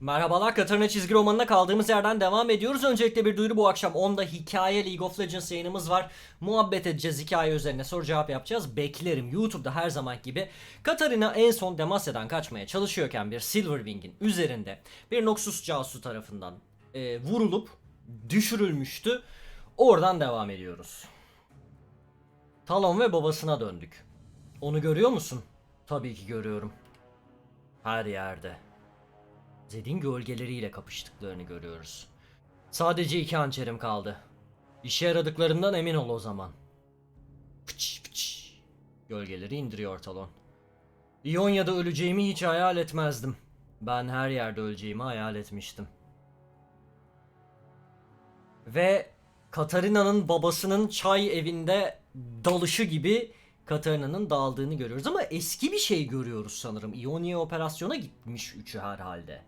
Merhabalar Katarina çizgi romanına kaldığımız yerden devam ediyoruz. Öncelikle bir duyuru bu akşam 10'da hikaye League of Legends yayınımız var. Muhabbet edeceğiz hikaye üzerine soru cevap yapacağız. Beklerim YouTube'da her zaman gibi. Katarina en son Demacia'dan kaçmaya çalışıyorken bir Silverwing'in üzerinde bir Noxus casusu tarafından e, vurulup düşürülmüştü. Oradan devam ediyoruz. Talon ve babasına döndük. Onu görüyor musun? Tabii ki görüyorum. Her yerde. Zed'in gölgeleriyle kapıştıklarını görüyoruz. Sadece iki hançerim kaldı. İşe yaradıklarından emin ol o zaman. Fıç fıç. Gölgeleri indiriyor Talon. İonya'da öleceğimi hiç hayal etmezdim. Ben her yerde öleceğimi hayal etmiştim. Ve Katarina'nın babasının çay evinde dalışı gibi Katarina'nın dağıldığını görüyoruz ama eski bir şey görüyoruz sanırım. İonya operasyona gitmiş üçü herhalde.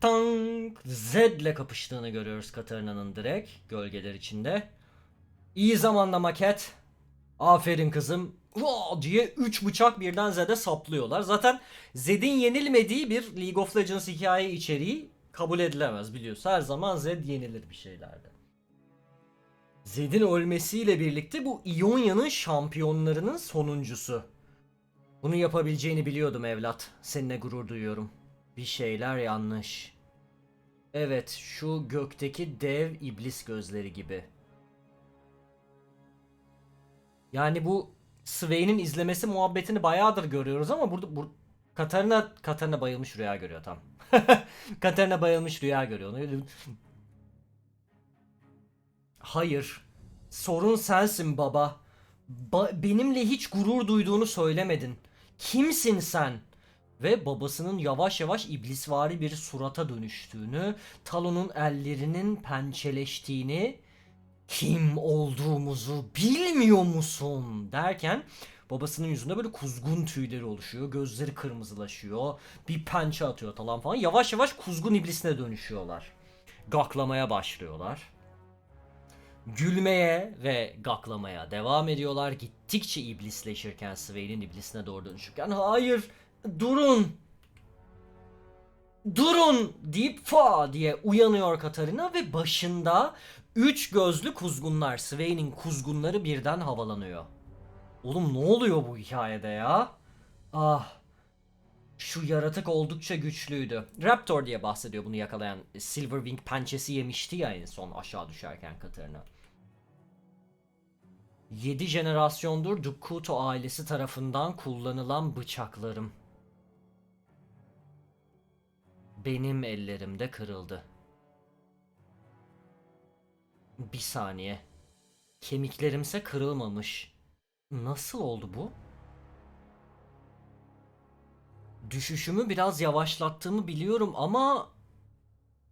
Tank Zed'le kapıştığını görüyoruz Katarina'nın direkt gölgeler içinde. İyi zamanda maket. Aferin kızım. Vaa diye 3 bıçak birden Zed'e saplıyorlar. Zaten Zed'in yenilmediği bir League of Legends hikaye içeriği kabul edilemez biliyorsun. Her zaman Zed yenilir bir şeylerde. Zed'in ölmesiyle birlikte bu İonya'nın şampiyonlarının sonuncusu. Bunu yapabileceğini biliyordum evlat. Seninle gurur duyuyorum. Bir şeyler yanlış. Evet, şu gökteki dev iblis gözleri gibi. Yani bu Sway'nin izlemesi muhabbetini bayağıdır görüyoruz ama burada bur Katarina Katarina bayılmış rüya görüyor tam. Katarina bayılmış rüya görüyor. Hayır. Sorun sensin baba. Ba- benimle hiç gurur duyduğunu söylemedin. Kimsin sen? Ve babasının yavaş yavaş iblisvari bir surata dönüştüğünü, Talon'un ellerinin pençeleştiğini, kim olduğumuzu bilmiyor musun derken babasının yüzünde böyle kuzgun tüyleri oluşuyor. Gözleri kırmızılaşıyor. Bir pençe atıyor Talon falan. Yavaş yavaş kuzgun iblisine dönüşüyorlar. Gaklamaya başlıyorlar gülmeye ve gaklamaya devam ediyorlar. Gittikçe iblisleşirken Sway'nin iblisine doğru dönüşürken hayır durun durun deyip fa diye uyanıyor Katarina ve başında üç gözlü kuzgunlar Sway'nin kuzgunları birden havalanıyor. Oğlum ne oluyor bu hikayede ya? Ah şu yaratık oldukça güçlüydü. Raptor diye bahsediyor bunu yakalayan. Silverwing pençesi yemişti ya en son aşağı düşerken Katarina. 7 jenerasyondur Dukkuto ailesi tarafından kullanılan bıçaklarım. Benim ellerimde kırıldı. Bir saniye. Kemiklerimse kırılmamış. Nasıl oldu bu? Düşüşümü biraz yavaşlattığımı biliyorum ama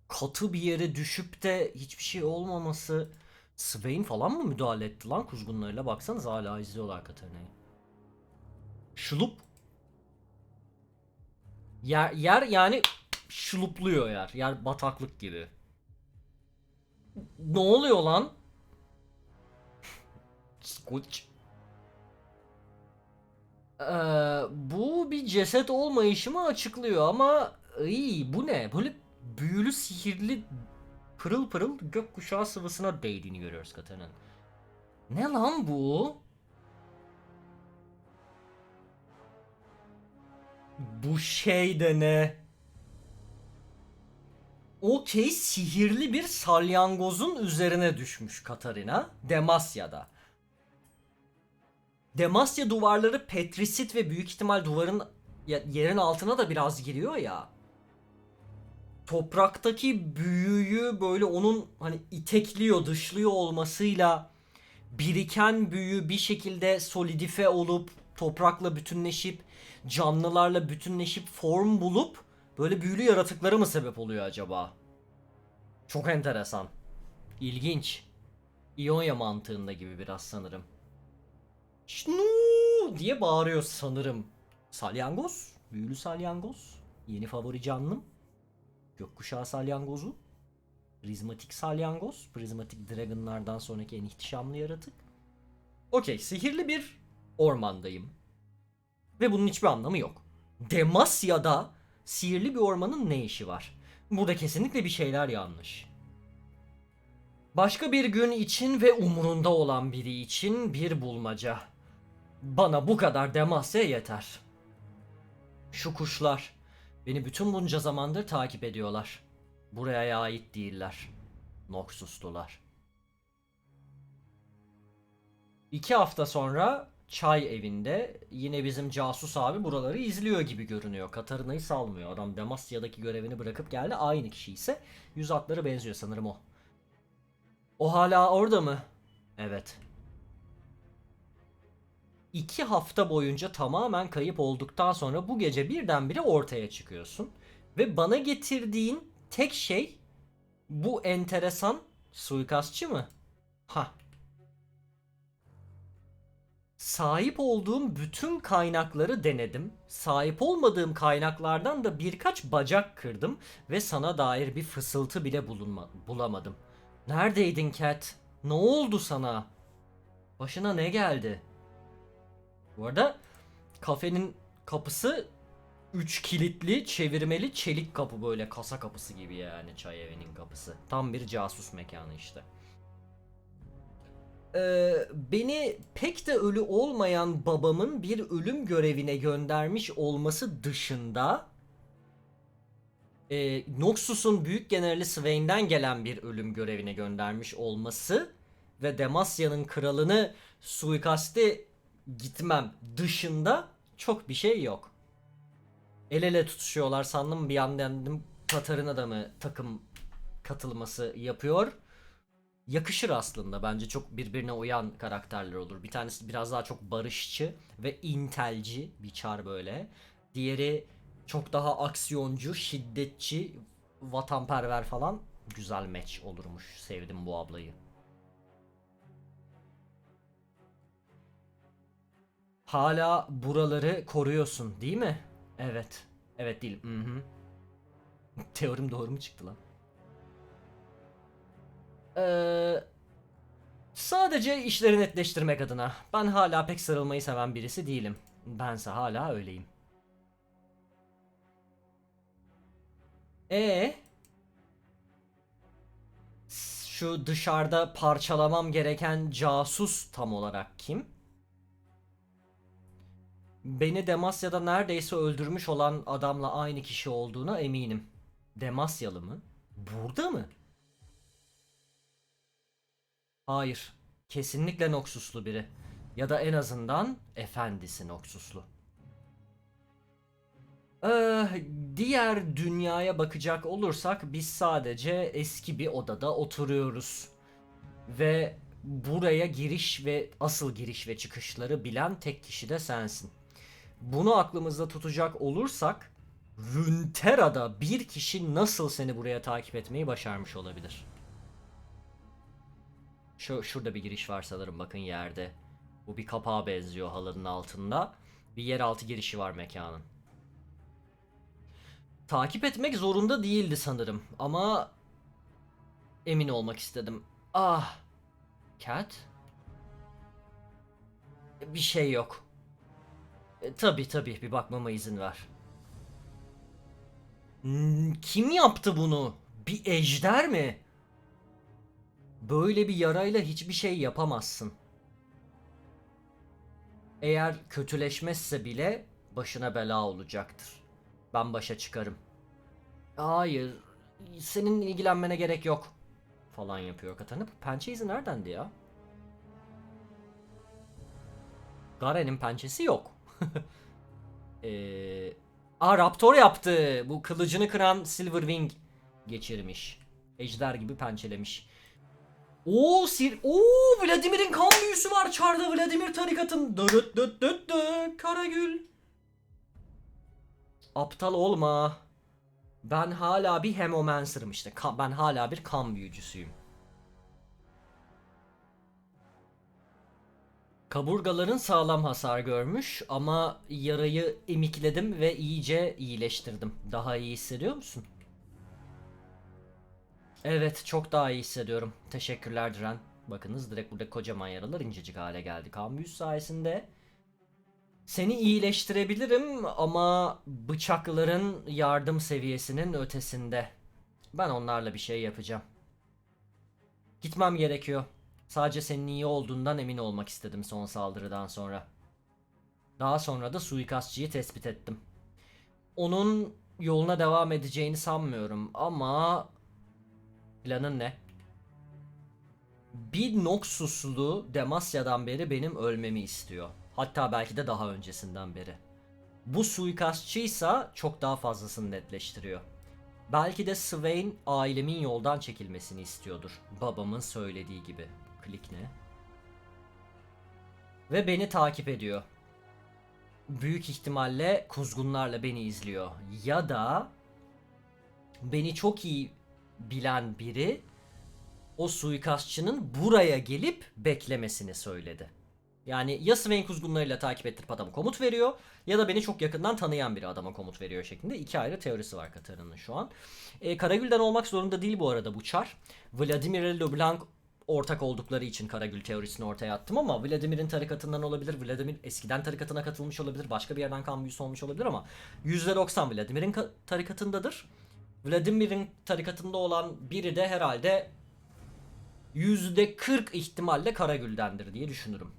katı bir yere düşüp de hiçbir şey olmaması Swain falan mı müdahale etti lan kuzgunlarıyla baksanız hala izliyorlar Katarina'yı. Şulup yer, yer yani şulupluyor yer. Yer bataklık gibi. Ne oluyor lan? Skuç. Ee, bu bir ceset olmayışımı açıklıyor ama iyi bu ne? Böyle büyülü sihirli pırıl pırıl gökkuşağı sıvısına değdiğini görüyoruz Kata'nın. Ne lan bu? Bu şey de ne? Okey sihirli bir salyangozun üzerine düşmüş Katarina Demasya'da. Demasya duvarları petrisit ve büyük ihtimal duvarın yerin altına da biraz giriyor ya. Topraktaki büyüyü böyle onun hani itekliyor, dışlıyor olmasıyla biriken büyü bir şekilde solidife olup toprakla bütünleşip canlılarla bütünleşip form bulup böyle büyülü yaratıkları mı sebep oluyor acaba? Çok enteresan. İlginç. İonya mantığında gibi biraz sanırım. Şnu diye bağırıyor sanırım. Salyangoz, büyülü salyangoz, yeni favori canlım. Gökkuşağı salyangozu, prizmatik salyangoz, prizmatik dragonlardan sonraki en ihtişamlı yaratık. Okey, sihirli bir ormandayım. Ve bunun hiçbir anlamı yok. Demasya'da sihirli bir ormanın ne işi var? Burada kesinlikle bir şeyler yanlış. Başka bir gün için ve umurunda olan biri için bir bulmaca. Bana bu kadar Demasya yeter. Şu kuşlar beni bütün bunca zamandır takip ediyorlar. Buraya ait değiller. Noxuslular. İki hafta sonra çay evinde yine bizim casus abi buraları izliyor gibi görünüyor. Katarina'yı salmıyor. Adam Demasya'daki görevini bırakıp geldi. Aynı kişi ise yüz hatları benziyor sanırım o. O hala orada mı? Evet. İki hafta boyunca tamamen kayıp olduktan sonra bu gece birdenbire ortaya çıkıyorsun. Ve bana getirdiğin tek şey bu enteresan suikastçı mı? Ha. Sahip olduğum bütün kaynakları denedim. Sahip olmadığım kaynaklardan da birkaç bacak kırdım ve sana dair bir fısıltı bile bulunma, bulamadım. Neredeydin Cat? Ne oldu sana? Başına ne geldi? Bu arada kafenin kapısı 3 kilitli çevirmeli çelik kapı böyle kasa kapısı gibi yani çay evinin kapısı. Tam bir casus mekanı işte. Ee, beni pek de ölü olmayan babamın bir ölüm görevine göndermiş olması dışında e, Noxus'un büyük generali Swain'den gelen bir ölüm görevine göndermiş olması ve Demasya'nın kralını suikaste gitmem dışında çok bir şey yok. El ele tutuşuyorlar sandım bir yandan dedim Katarina da mı takım katılması yapıyor. Yakışır aslında bence çok birbirine uyan karakterler olur. Bir tanesi biraz daha çok barışçı ve intelci bir çar böyle. Diğeri çok daha aksiyoncu, şiddetçi, vatanperver falan. Güzel match olurmuş. Sevdim bu ablayı. Hala buraları koruyorsun değil mi? Evet. Evet değil. Hı hı. Teorim doğru mu çıktı lan? Ee, sadece işleri netleştirmek adına. Ben hala pek sarılmayı seven birisi değilim. Bense hala öyleyim. E şu dışarıda parçalamam gereken casus tam olarak kim? Beni Demasya'da neredeyse öldürmüş olan adamla aynı kişi olduğuna eminim. Demasyalı mı? Burada mı? Hayır. Kesinlikle Noxuslu biri. Ya da en azından efendisi Noxuslu. Ee, diğer dünyaya bakacak olursak biz sadece eski bir odada oturuyoruz. Ve buraya giriş ve asıl giriş ve çıkışları bilen tek kişi de sensin. Bunu aklımızda tutacak olursak Runeterra'da bir kişi nasıl seni buraya takip etmeyi başarmış olabilir? Şu şurada bir giriş var sanırım bakın yerde. Bu bir kapağa benziyor halının altında. Bir yeraltı girişi var mekanın. Takip etmek zorunda değildi sanırım ama emin olmak istedim. Ah. Cat? Bir şey yok. E, tabii tabii bir bakmama izin ver. Hmm, Kim yaptı bunu? Bir ejder mi? Böyle bir yarayla hiçbir şey yapamazsın. Eğer kötüleşmezse bile başına bela olacaktır. Ben başa çıkarım. Hayır, senin ilgilenmene gerek yok. Falan yapıyor Katarina. Pençe izi neredendi ya? Garen'in pençesi yok. Ee, Aa Raptor yaptı. Bu kılıcını kıran Silverwing geçirmiş. Ejder gibi pençelemiş. Oo sir Oo Vladimir'in kan büyüsü var çarda Vladimir tarikatın. Dırıt dıt dıt dıt Karagül. Aptal olma. Ben hala bir hemomancer'ım işte. Ka- ben hala bir kan büyücüsüyüm. Kaburgaların sağlam hasar görmüş ama yarayı emikledim ve iyice iyileştirdim. Daha iyi hissediyor musun? Evet, çok daha iyi hissediyorum. Teşekkürler Diren. Bakınız direkt burada kocaman yaralar incecik hale geldi. Kan sayesinde Seni iyileştirebilirim ama bıçakların yardım seviyesinin ötesinde. Ben onlarla bir şey yapacağım. Gitmem gerekiyor. Sadece senin iyi olduğundan emin olmak istedim son saldırıdan sonra. Daha sonra da suikastçıyı tespit ettim. Onun yoluna devam edeceğini sanmıyorum ama planın ne? Bir Noxuslu Demasya'dan beri benim ölmemi istiyor. Hatta belki de daha öncesinden beri. Bu suikastçıysa çok daha fazlasını netleştiriyor. Belki de Swain ailemin yoldan çekilmesini istiyordur. Babamın söylediği gibi. Klik ne? Ve beni takip ediyor. Büyük ihtimalle kuzgunlarla beni izliyor. Ya da beni çok iyi bilen biri o suikastçının buraya gelip beklemesini söyledi. Yani ya Swain kuzgunlarıyla takip ettirip adamı komut veriyor ya da beni çok yakından tanıyan biri adama komut veriyor şeklinde iki ayrı teorisi var Katarina'nın şu an. E, Karagül'den olmak zorunda değil bu arada bu çar. Vladimir Leblanc ortak oldukları için Karagül teorisini ortaya attım ama Vladimir'in tarikatından olabilir. Vladimir eskiden tarikatına katılmış olabilir. Başka bir yerden kan büyüsü olmuş olabilir ama %90 Vladimir'in ka- tarikatındadır. Vladimir'in tarikatında olan biri de herhalde %40 ihtimalle Karagül'dendir diye düşünürüm.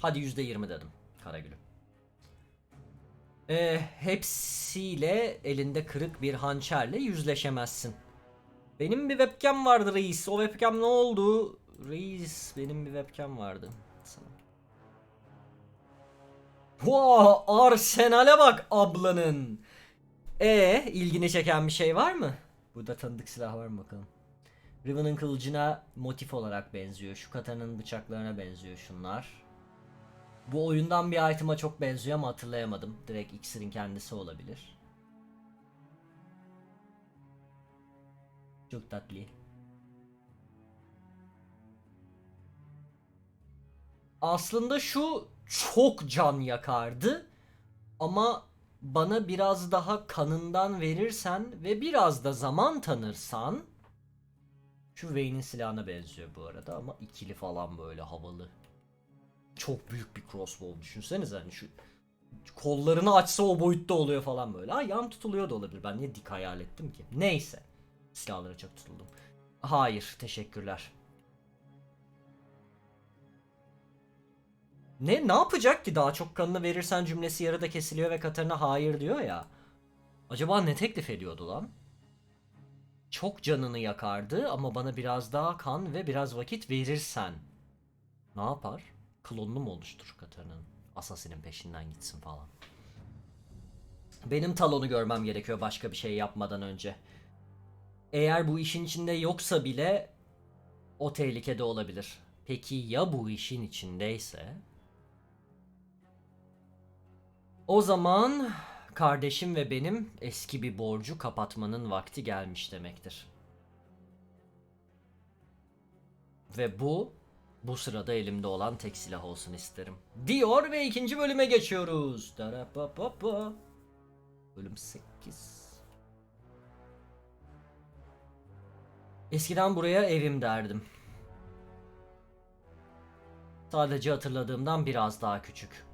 Hadi %20 dedim Karagül'ü. Ee, hepsiyle elinde kırık bir hançerle yüzleşemezsin. Benim bir webcam vardı reis. O webcam ne oldu? Reis benim bir webcam vardı. Wow, arsenale bak ablanın. E ilgini çeken bir şey var mı? Burada tanıdık silah var mı bakalım. Riven'ın kılıcına motif olarak benziyor. Şu katanın bıçaklarına benziyor şunlar. Bu oyundan bir item'a çok benziyor ama hatırlayamadım. Direkt iksirin kendisi olabilir. Çok tatlı. Aslında şu çok can yakardı. Ama bana biraz daha kanından verirsen ve biraz da zaman tanırsan şu Vayne'in silahına benziyor bu arada ama ikili falan böyle havalı. Çok büyük bir crossbow düşünsenize hani şu kollarını açsa o boyutta oluyor falan böyle. Ha yan tutuluyor da olabilir. Ben niye dik hayal ettim ki? Neyse. Silahlara çok tutuldum. Hayır, teşekkürler. Ne ne yapacak ki daha çok kanını verirsen cümlesi yarıda kesiliyor ve Katarina hayır diyor ya. Acaba ne teklif ediyordu lan? Çok canını yakardı ama bana biraz daha kan ve biraz vakit verirsen. Ne yapar? Klonunu mu oluşturur Katarina'nın? Asasinin peşinden gitsin falan. Benim talonu görmem gerekiyor başka bir şey yapmadan önce. Eğer bu işin içinde yoksa bile o tehlikede olabilir. Peki ya bu işin içindeyse? O zaman kardeşim ve benim eski bir borcu kapatmanın vakti gelmiş demektir. Ve bu bu sırada elimde olan tek silah olsun isterim. Diyor ve ikinci bölüme geçiyoruz. Darapapapa. Bölüm 8. Eskiden buraya evim derdim. Sadece hatırladığımdan biraz daha küçük.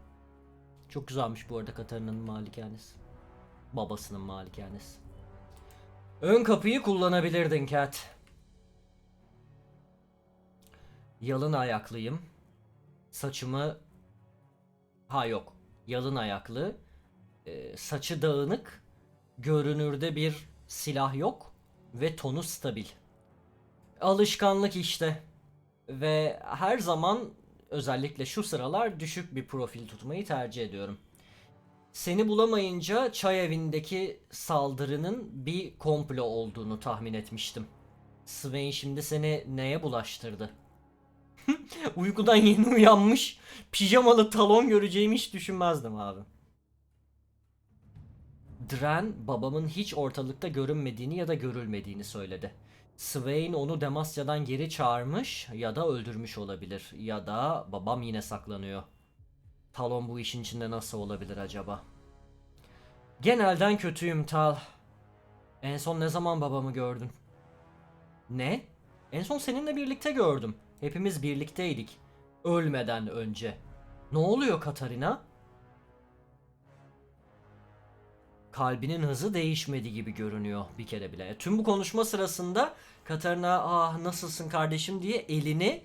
Çok güzelmiş bu arada Katarina'nın malikanesi. Babasının malikanesi. Ön kapıyı kullanabilirdin Cat. Yalın ayaklıyım. Saçımı... Ha yok. Yalın ayaklı. Ee, saçı dağınık. Görünürde bir silah yok. Ve tonu stabil. Alışkanlık işte. Ve her zaman özellikle şu sıralar düşük bir profil tutmayı tercih ediyorum. Seni bulamayınca çay evindeki saldırının bir komplo olduğunu tahmin etmiştim. Swain şimdi seni neye bulaştırdı? Uykudan yeni uyanmış pijamalı talon göreceğimi hiç düşünmezdim abi. Dren babamın hiç ortalıkta görünmediğini ya da görülmediğini söyledi. Swain onu Demasya'dan geri çağırmış ya da öldürmüş olabilir. Ya da babam yine saklanıyor. Talon bu işin içinde nasıl olabilir acaba? Genelden kötüyüm Tal. En son ne zaman babamı gördün? Ne? En son seninle birlikte gördüm. Hepimiz birlikteydik. Ölmeden önce. Ne oluyor Katarina? Kalbinin hızı değişmedi gibi görünüyor bir kere bile. E, Tüm bu konuşma sırasında Katarina ah nasılsın kardeşim diye elini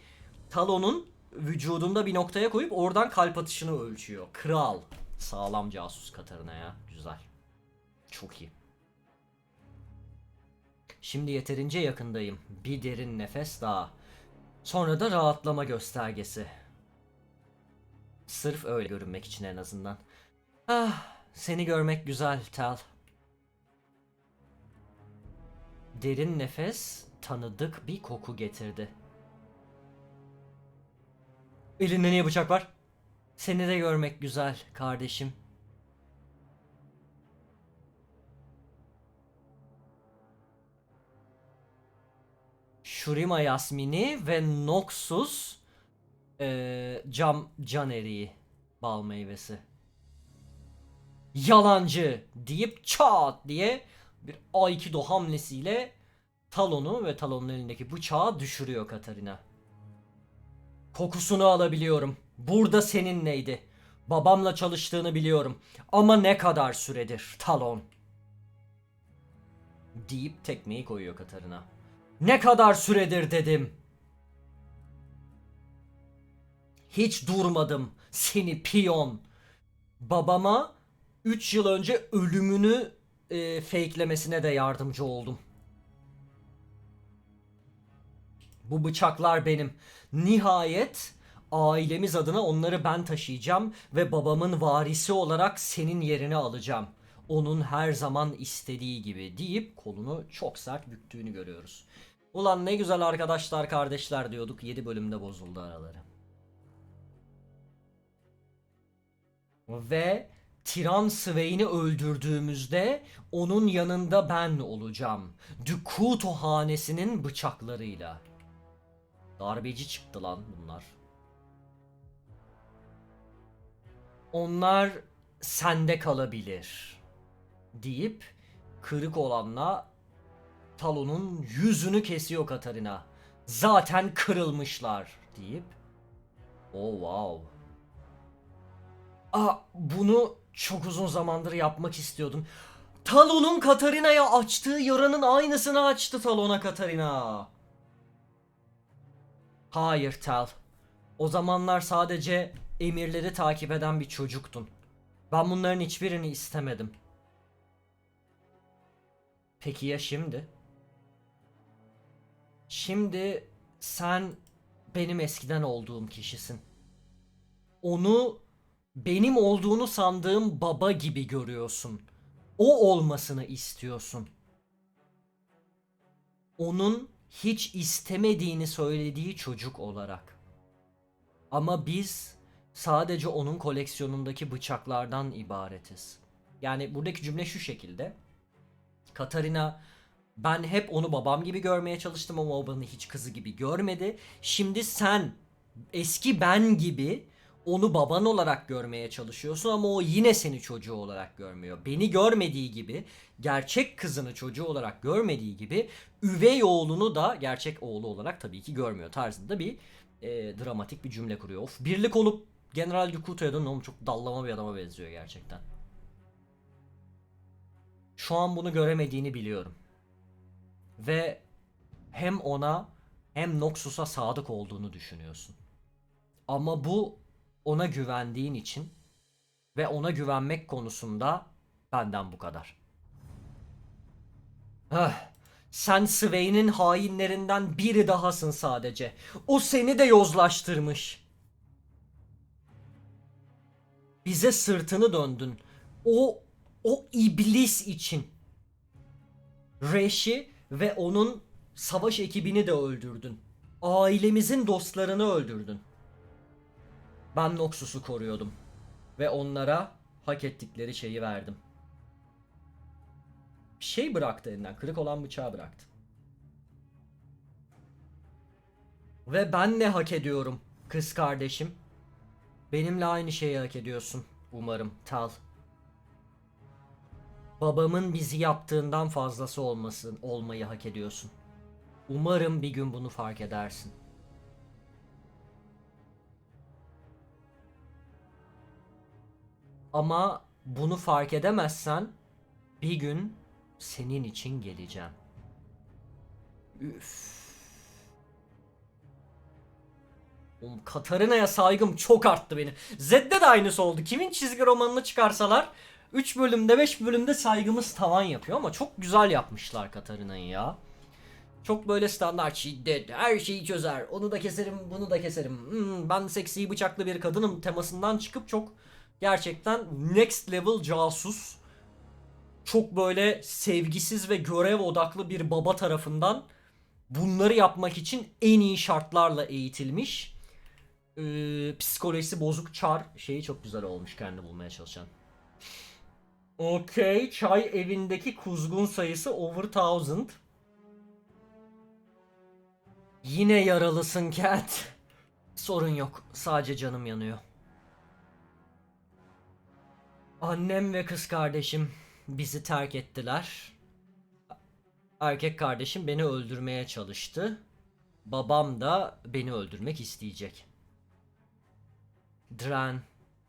Talon'un vücudunda bir noktaya koyup oradan kalp atışını ölçüyor. Kral. Sağlam casus Katarina ya. Güzel. Çok iyi. Şimdi yeterince yakındayım. Bir derin nefes daha. Sonra da rahatlama göstergesi. Sırf öyle görünmek için en azından. Ah, seni görmek güzel Tal. Derin nefes tanıdık bir koku getirdi. Elinde niye bıçak var? Seni de görmek güzel kardeşim. Shurima Yasmini ve Noxus eee, cam can eriği bal meyvesi. Yalancı deyip çat diye bir Aikido hamlesiyle Talon'u ve Talon'un elindeki bıçağı düşürüyor Katarina. Kokusunu alabiliyorum. Burada seninleydi. Babamla çalıştığını biliyorum. Ama ne kadar süredir Talon? Deyip tekmeyi koyuyor Katarina. Ne kadar süredir dedim. Hiç durmadım seni piyon. Babama 3 yıl önce ölümünü e, fakelemesine de yardımcı oldum. Bu bıçaklar benim. Nihayet ailemiz adına onları ben taşıyacağım ve babamın varisi olarak senin yerini alacağım. Onun her zaman istediği gibi deyip kolunu çok sert büktüğünü görüyoruz. Ulan ne güzel arkadaşlar kardeşler diyorduk 7 bölümde bozuldu araları. Ve Tiran Swain'i öldürdüğümüzde onun yanında ben olacağım. Dukuto hanesinin bıçaklarıyla. Darbeci çıktı lan bunlar. Onlar sende kalabilir. Deyip kırık olanla Talon'un yüzünü kesiyor Katarina. Zaten kırılmışlar deyip. Oh wow. Aa, bunu çok uzun zamandır yapmak istiyordum. Talon'un Katarina'ya açtığı yaranın aynısını açtı Talon'a Katarina. Hayır Tal. O zamanlar sadece emirleri takip eden bir çocuktun. Ben bunların hiçbirini istemedim. Peki ya şimdi? Şimdi sen benim eskiden olduğum kişisin. Onu benim olduğunu sandığım baba gibi görüyorsun. O olmasını istiyorsun. Onun hiç istemediğini söylediği çocuk olarak. Ama biz sadece onun koleksiyonundaki bıçaklardan ibaretiz. Yani buradaki cümle şu şekilde. Katarina ben hep onu babam gibi görmeye çalıştım ama o beni hiç kızı gibi görmedi. Şimdi sen eski ben gibi onu baban olarak görmeye çalışıyorsun ama o yine seni çocuğu olarak görmüyor. Beni görmediği gibi, gerçek kızını çocuğu olarak görmediği gibi üvey oğlunu da gerçek oğlu olarak tabii ki görmüyor tarzında bir e, dramatik bir cümle kuruyor. Of birlik olup General Dukuto'ya dönün oğlum çok dallama bir adama benziyor gerçekten. Şu an bunu göremediğini biliyorum. Ve hem ona hem Noxus'a sadık olduğunu düşünüyorsun. Ama bu ona güvendiğin için ve ona güvenmek konusunda benden bu kadar. Heh, sen Swain'in hainlerinden biri dahasın sadece. O seni de yozlaştırmış. Bize sırtını döndün. O o iblis için. Reş'i ve onun savaş ekibini de öldürdün. Ailemizin dostlarını öldürdün. Ben Noxus'u koruyordum. Ve onlara hak ettikleri şeyi verdim. Bir şey bıraktı elinden. Kırık olan bıçağı bıraktı. Ve ben ne hak ediyorum kız kardeşim? Benimle aynı şeyi hak ediyorsun umarım Tal. Babamın bizi yaptığından fazlası olmasın, olmayı hak ediyorsun. Umarım bir gün bunu fark edersin. Ama bunu fark edemezsen bir gün senin için geleceğim. Üf. Oğlum Katarina'ya saygım çok arttı benim. Zed'de de aynısı oldu. Kimin çizgi romanını çıkarsalar 3 bölümde 5 bölümde saygımız tavan yapıyor ama çok güzel yapmışlar Katarina'yı ya. Çok böyle standart şiddet, her şeyi çözer, onu da keserim, bunu da keserim. Hmm, ben seksi bıçaklı bir kadınım temasından çıkıp çok gerçekten next level casus. Çok böyle sevgisiz ve görev odaklı bir baba tarafından bunları yapmak için en iyi şartlarla eğitilmiş. Ee, psikolojisi bozuk çar şeyi çok güzel olmuş kendi bulmaya çalışan. Okey. Çay evindeki kuzgun sayısı over thousand. Yine yaralısın Cat. Sorun yok. Sadece canım yanıyor. Annem ve kız kardeşim bizi terk ettiler. Erkek kardeşim beni öldürmeye çalıştı. Babam da beni öldürmek isteyecek. Dren,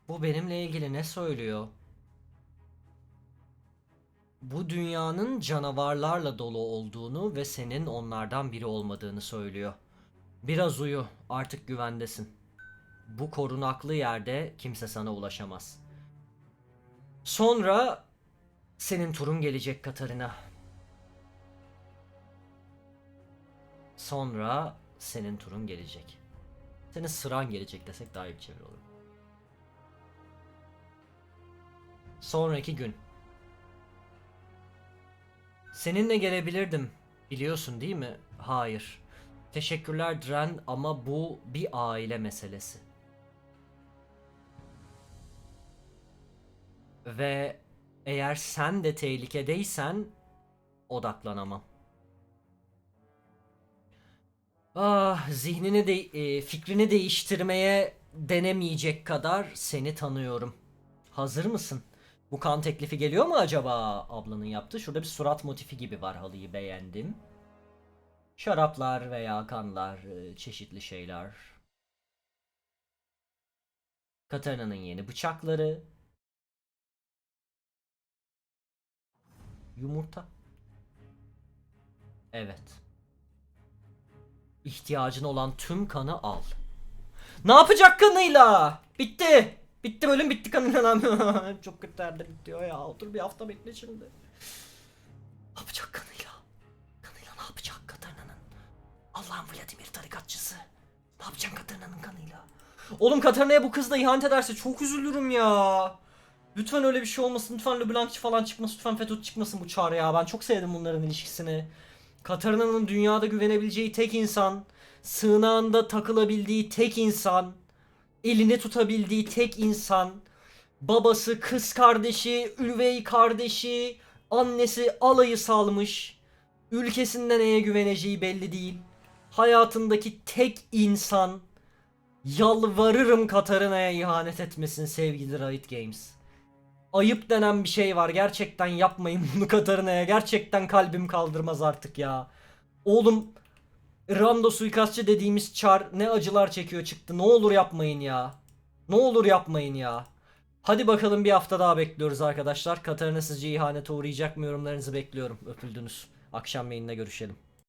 bu benimle ilgili ne söylüyor? Bu dünyanın canavarlarla dolu olduğunu ve senin onlardan biri olmadığını söylüyor. Biraz uyu, artık güvendesin. Bu korunaklı yerde kimse sana ulaşamaz. Sonra senin turun gelecek Katarina. Sonra senin turun gelecek. Senin sıran gelecek desek daha iyi bir çeviri olur. Sonraki gün. Seninle gelebilirdim. Biliyorsun değil mi? Hayır. Teşekkürler Dren ama bu bir aile meselesi. Ve eğer sen de tehlikedeysen odaklanamam. Ah, zihnini de e, fikrini değiştirmeye denemeyecek kadar seni tanıyorum. Hazır mısın? Bu kan teklifi geliyor mu acaba ablanın yaptığı? Şurada bir surat motifi gibi var halıyı beğendim. Şaraplar veya kanlar, e, çeşitli şeyler. Katarina'nın yeni bıçakları. Yumurta. Evet. İhtiyacın olan tüm kanı al. Ne yapacak kanıyla? Bitti. Bitti bölüm bitti kanıyla. Çok kötü yerde bitiyor ya. Otur bir hafta bekle şimdi. Ne yapacak kanıyla? Kanıyla ne yapacak Katarina'nın? Allah'ın Vladimir tarikatçısı. Ne yapacaksın Katarina'nın kanıyla? Oğlum Katarina'ya bu kız da ihanet ederse çok üzülürüm ya. Lütfen öyle bir şey olmasın. Lütfen LeBlanc falan çıkmasın. Lütfen FETÖ çıkmasın bu çağrı ya. Ben çok sevdim bunların ilişkisini. Katarina'nın dünyada güvenebileceği tek insan. Sığınağında takılabildiği tek insan. Elini tutabildiği tek insan. Babası, kız kardeşi, üvey kardeşi, annesi alayı salmış. Ülkesinde neye güveneceği belli değil. Hayatındaki tek insan. Yalvarırım Katarina'ya ihanet etmesin sevgili Riot Games. Ayıp denen bir şey var. Gerçekten yapmayın bunu Katarina'ya. Gerçekten kalbim kaldırmaz artık ya. Oğlum Rando suikastçı dediğimiz çar ne acılar çekiyor çıktı. Ne olur yapmayın ya. Ne olur yapmayın ya. Hadi bakalım bir hafta daha bekliyoruz arkadaşlar. Katarina sizce ihanete uğrayacak mı yorumlarınızı bekliyorum. Öpüldünüz. Akşam yayında görüşelim.